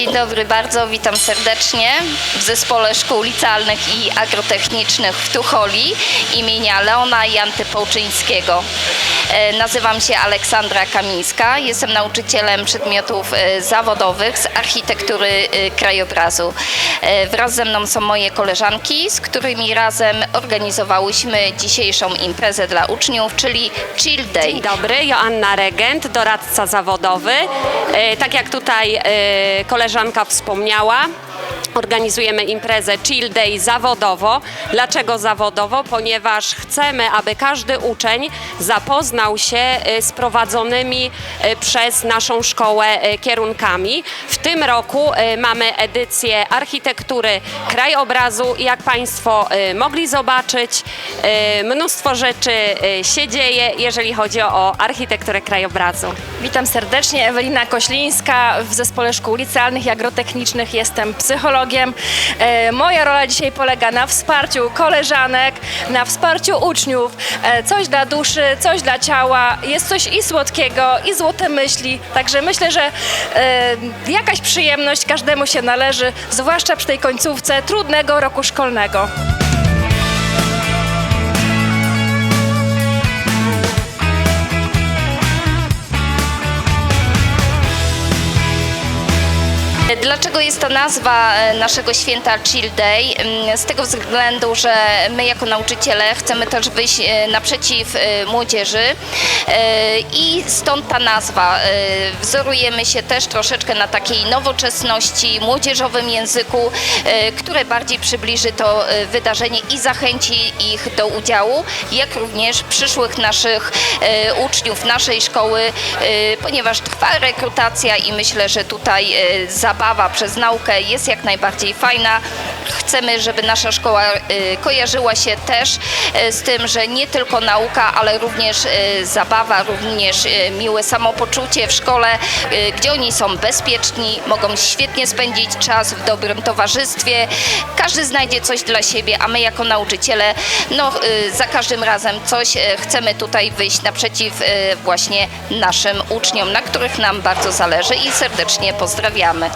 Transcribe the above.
dobry bardzo, witam serdecznie w Zespole Szkół Licealnych i Agrotechnicznych w Tucholi imienia Leona i Anty Połczyńskiego. E, Nazywam się Aleksandra Kamińska, jestem nauczycielem przedmiotów e, zawodowych z architektury e, krajobrazu. Wraz ze mną są moje koleżanki, z którymi razem organizowałyśmy dzisiejszą imprezę dla uczniów, czyli Chill Day. Dzień dobry, Joanna Regent, doradca zawodowy. Tak jak tutaj e, koleżanka wspomniała, organizujemy imprezę Chill Day zawodowo. Dlaczego zawodowo? Ponieważ chcemy, aby każdy uczeń zapoznał się e, z prowadzonymi e, przez naszą szkołę e, kierunkami. W tym roku mamy edycję architektury krajobrazu. Jak Państwo mogli zobaczyć, mnóstwo rzeczy się dzieje, jeżeli chodzi o architekturę krajobrazu. Witam serdecznie, Ewelina Koślińska w Zespole Szkół Licealnych i Agrotechnicznych. Jestem psychologiem. E, moja rola dzisiaj polega na wsparciu koleżanek, na wsparciu uczniów. E, coś dla duszy, coś dla ciała. Jest coś i słodkiego, i złote myśli. Także myślę, że e, jakaś przyjemność każdemu się należy, zwłaszcza przy tej końcówce trudnego roku szkolnego. Dlaczego jest ta nazwa e, naszego święta Chill Day? Mm, Z tego względu, że my jako nauczyciele chcemy też wyjść e, naprzeciw e, młodzieży i stąd ta nazwa. Wzorujemy się też troszeczkę na takiej nowoczesności, młodzieżowym języku, które bardziej przybliży to wydarzenie i zachęci ich do udziału, jak również przyszłych naszych uczniów naszej szkoły, ponieważ trwa rekrutacja i myślę, że tutaj e, zabawa przez naukę jest jak najbardziej fajna. Chcemy, żeby nasza szkoła e, kojarzyła się też e, z tym, że nie tylko nauka, ale również e, zabawa, również miłe samopoczucie w szkole, gdzie oni są bezpieczni, mogą świetnie spędzić czas w dobrym towarzystwie. Każdy znajdzie coś dla siebie, a my jako nauczyciele, no za każdym razem coś chcemy tutaj wyjść naprzeciw właśnie naszym uczniom, na których nam bardzo zależy i serdecznie pozdrawiamy.